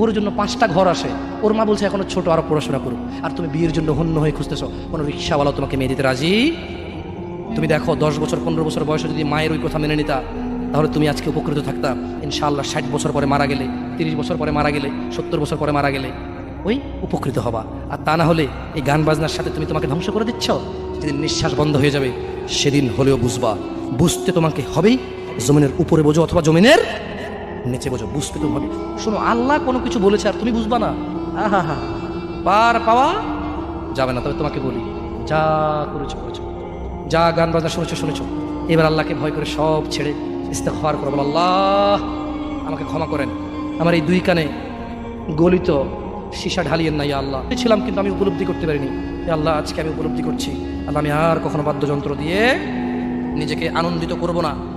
ওর জন্য পাঁচটা ঘর আসে ওর মা বলছে, এখনও ছোট, আরও পড়াশোনা করুক আর তুমি বিয়ের জন্য হন্য হয়ে খুঁজতেছো, কোনো রিক্সাওয়ালা তোমাকে মেয়ে দিতে রাজি? তুমি দেখো, দশ বছর, পনেরো বছর বয়সে যদি মায়ের ওই কথা মেনে নিতা, তাহলে তুমি আজকে উপকৃত থাকতা। ইনশাআল্লাহ ষাট বছর পরে মারা গেলে, তিরিশ বছর পরে মারা গেলে, সত্তর বছর পরে মারা গেলে, ওই উপকৃত হবা। আর তা না হলে এই গান বাজনার সাথে তুমি তোমাকে ধ্বংস করে দিচ্ছ? যেদিন নিঃশ্বাস বন্ধ হয়ে যাবে, সেদিন হলেও বুঝবা, বুঝতে তোমাকে হবেই। জমিনের উপরে বোঝো অথবা জমিনের নিচে বোঝো, বুঝতে তো হবে। শোনো, আল্লাহ কোনো কিছু বলেছে আর তুমি বুঝবা না। পার পাওয়া যাবে না, তবে তোমাকে বলি, যা করেছ করেছ। যা গান বাজনা শুনেছো শুনেছো। এবার আল্লাহকে ভয় করে সব ছেড়ে ইস্তে ইস্তেগফার করো। বলো, আল্লাহ, আমাকে ক্ষমা করেন। আমার এই দুই কানে গলিত সীসা ঢালিয়েন না, ইয়া আল্লাহ। ছিলাম কিন্তু আমি উপলব্ধি করতে পারিনি। আল্লাহ, আজকে আমি উপলব্ধি করছি। আল্লাহ, আমি আর কখনো বাদ্যযন্ত্র দিয়ে নিজেকে আনন্দিত করব না।